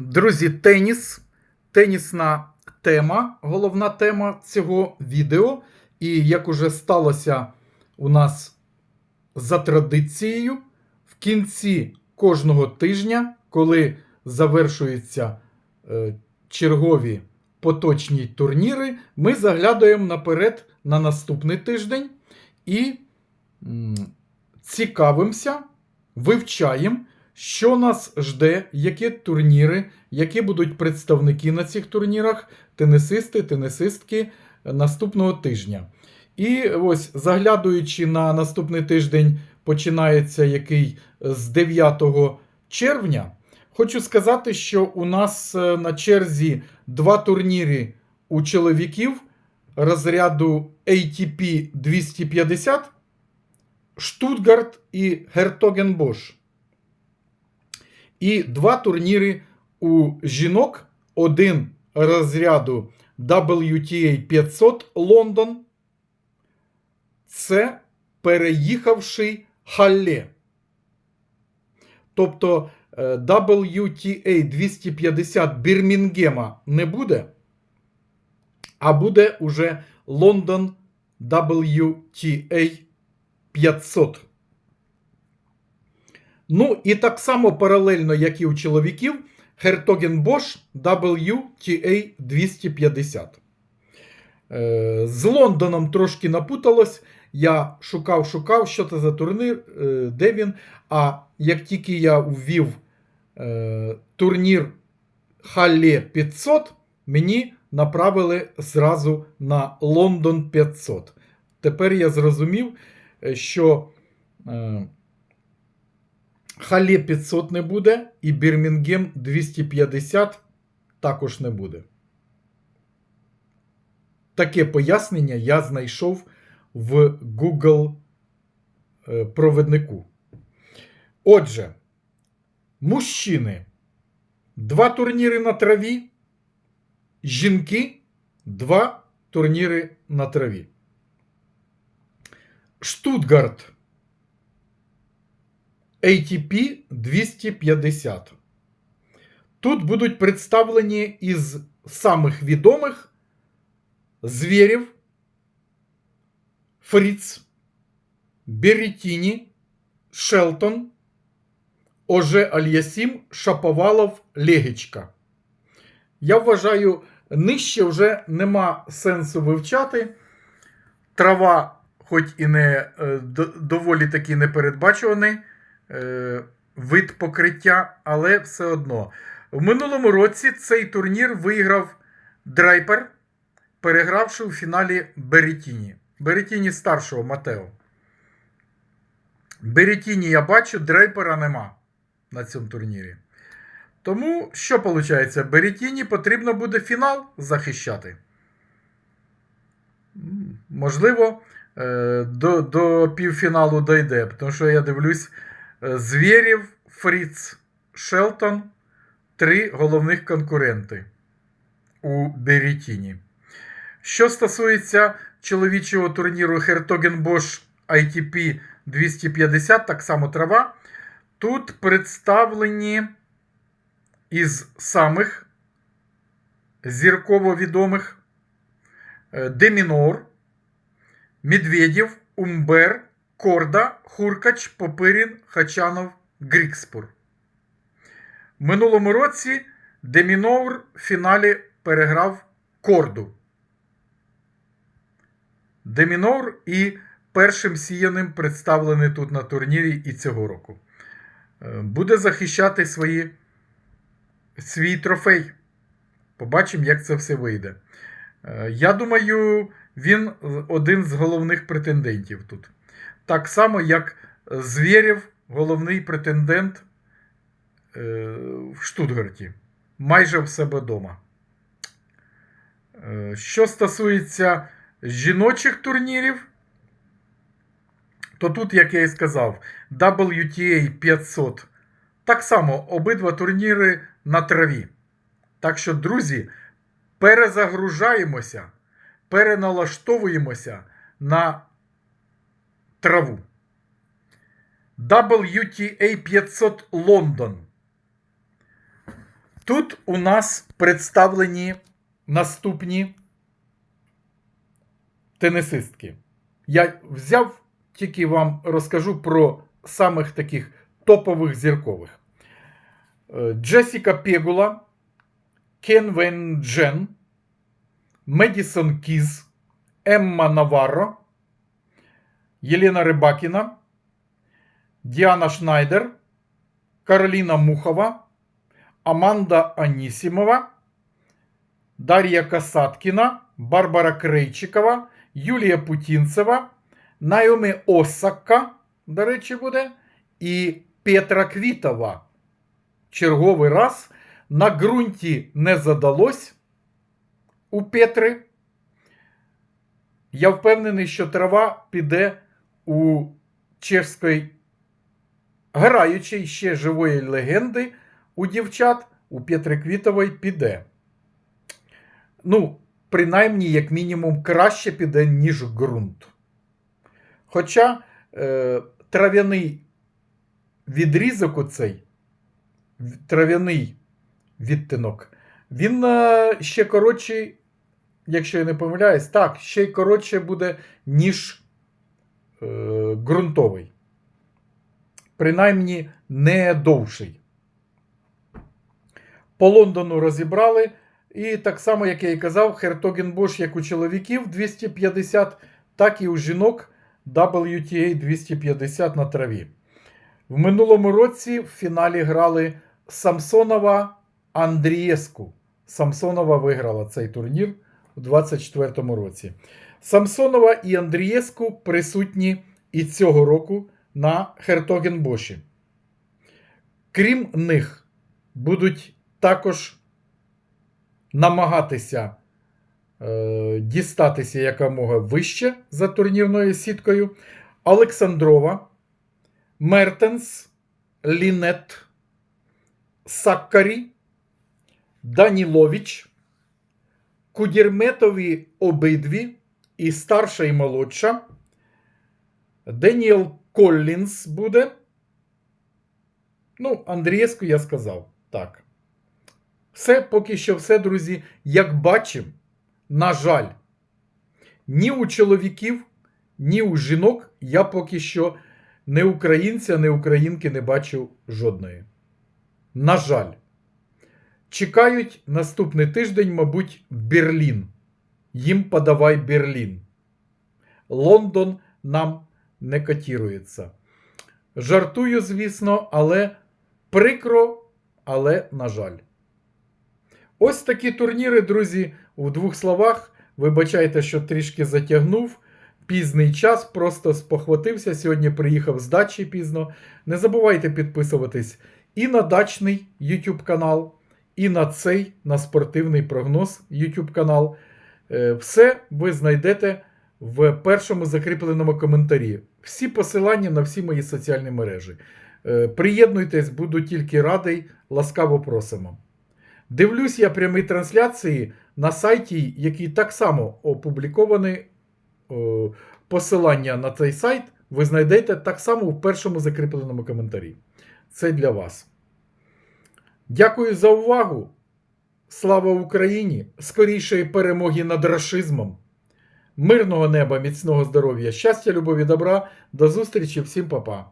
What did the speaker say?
Друзі, теніс, тенісна тема, головна тема цього відео. І як уже сталося у нас за традицією, в кінці кожного тижня, коли завершуються е, чергові поточні турніри, ми заглядуємо наперед на наступний тиждень і цікавимося, вивчаємо, що нас жде, які турніри, які будуть представники на цих турнірах, тенісисти, тенісистки наступного тижня. І ось заглядаючи на наступний тиждень, починається який з 9 червня. Хочу сказати, що у нас е, на черзі два турніри у чоловіків розряду ATP 250, Штутгарт і Гертогенбош. І два турніри у жінок, один розряду WTA 500 Лондон. Це переїхавший Халле. Тобто е, WTA 250 Бірмінгема не буде, а буде уже Лондон WTA 500. Ну, і так само паралельно, як і у чоловіків, Hertogen Bosch WTA 250. Е, З Лондоном трошки напуталось. Я шукав, шукав, що це за турнір, е, де він. А як тільки я ввів е, турнір Халле 500, мені направили зразу на Лондон 500. Тепер я зрозумів, е, що е, Халле 500 не буде, і Бірмінгем 250 також не буде. Таке пояснення я знайшов в Google е, провіднику. Отже, мужчини два турніри на траві, жінки два турніри на траві. Штутгарт ATP 250. Тут будуть представлені із самих відомих звірів Фріц, Беретіні, Шелтон, Оже Альясім, Шаповалов, Легічка. Я вважаю, нижче вже нема сенсу вивчати. Трава, хоч і не е, доволі таки непередбачуваний е, вид покриття, але все одно. В минулому році цей турнір виграв Драйпер, перегравши у фіналі Беретіні. Беретіні старшого Матео. Беретіні я бачу, Дрейпера нема на цьому турнірі. Тому що виходить? Беретіні потрібно буде фінал захищати. Можливо, е, до, до півфіналу дойде, тому що я дивлюсь Звєрів, Фріц, Шелтон три головних конкуренти у Беретіні. Що стосується чоловічого турніру Hertogenbosch ITP 250, так само трава, тут представлені із самих зірково відомих е, Демінор, Медведєв, Умбер, Корда, Хуркач, Попирін, Хачанов, Грікспур. Минулому році Демінор в фіналі переграв Корду. Демінор і першим сіяним представлений тут на турнірі і цього року. Е, Буде захищати свої, свій трофей. Побачимо, як це все вийде. Е, Я думаю, він один з головних претендентів тут. Так само, як Звєрєв, головний претендент е, в Штутгарті. Майже в себе вдома. Е, Що стосується жіночих турнірів, то тут, як я і сказав, WTA 500. Так само обидва турніри на траві. Так що, друзі, перезагружаємося, переналаштовуємося на траву. WTA 500 Лондон. Тут у нас представлені наступні тенісистки. Я взяв, тільки вам розкажу про самих таких топових зіркових. Е, Джесіка Пегула, Кен Вен Джен, Медісон Кіз, Емма Наварро, Єлена Рибакіна, Діана Шнайдер, Кароліна Мухова, Аманда Анісімова, Дар'я Касаткіна, Барбара Крейчикова, Юлія Путінцева, Найомі Осака, до речі, буде, і Петра Квітова. Черговий раз на ґрунті не задалось у Петри. Я впевнений, що трава піде у чешської граючої ще живої легенди у дівчат, у Петри Квітової піде. Ну, принаймні, як мінімум, краще піде, ніж ґрунт. Хоча е, трав'яний відрізок оцей, в- трав'яний відтинок, він е, ще коротший, якщо я не помиляюсь, так, ще й коротше буде, ніж ґрунтовий. Принаймні не довший. По Лондону розібрали. І так само, як я і казав, Хертогенбош як у чоловіків 250, так і у жінок WTA 250 на траві. В минулому році в фіналі грали Самсонова Андрієску. Самсонова виграла цей турнір у 2024 році. Самсонова і Андрієску присутні і цього року на Хертогенбоші. Крім них, будуть також намагатися е, дістатися якомога вище за турнірною сіткою. Олександрова, Мертенс, Лінет, Саккарі, Данілович, Кудірметові обидві, і старша, і молодша. Деніел Коллінс буде. Ну, Андрієску я сказав. Так. Все поки що все, друзі. Як бачимо, на жаль, ні у чоловіків, ні у жінок я поки що не українця, не українки не бачив жодної. На жаль, чекають наступний тиждень, мабуть, Берлін. Їм подавай Берлін. Лондон нам не котірується. Жартую, звісно, але прикро, але на жаль. Ось такі турніри, друзі, у двох словах. Вибачайте, що трішки затягнув. Пізний час, просто спохватився. Сьогодні приїхав з дачі пізно. Не забувайте підписуватись і на дачний YouTube канал, і на цей на спортивний прогноз YouTube канал. Е, Все ви знайдете в першому закріпленому коментарі. Всі посилання на всі мої соціальні мережі. Е, Приєднуйтесь, буду тільки радий, ласкаво просимо. Дивлюсь я прямі трансляції на сайті, який так само опублікований. Посилання на цей сайт ви знайдете так само в першому закріпленому коментарі. Це для вас. Дякую за увагу. Слава Україні! Скорішої перемоги над рашизмом. Мирного неба, міцного здоров'я, щастя, любові, добра. До зустрічі, всім па-па.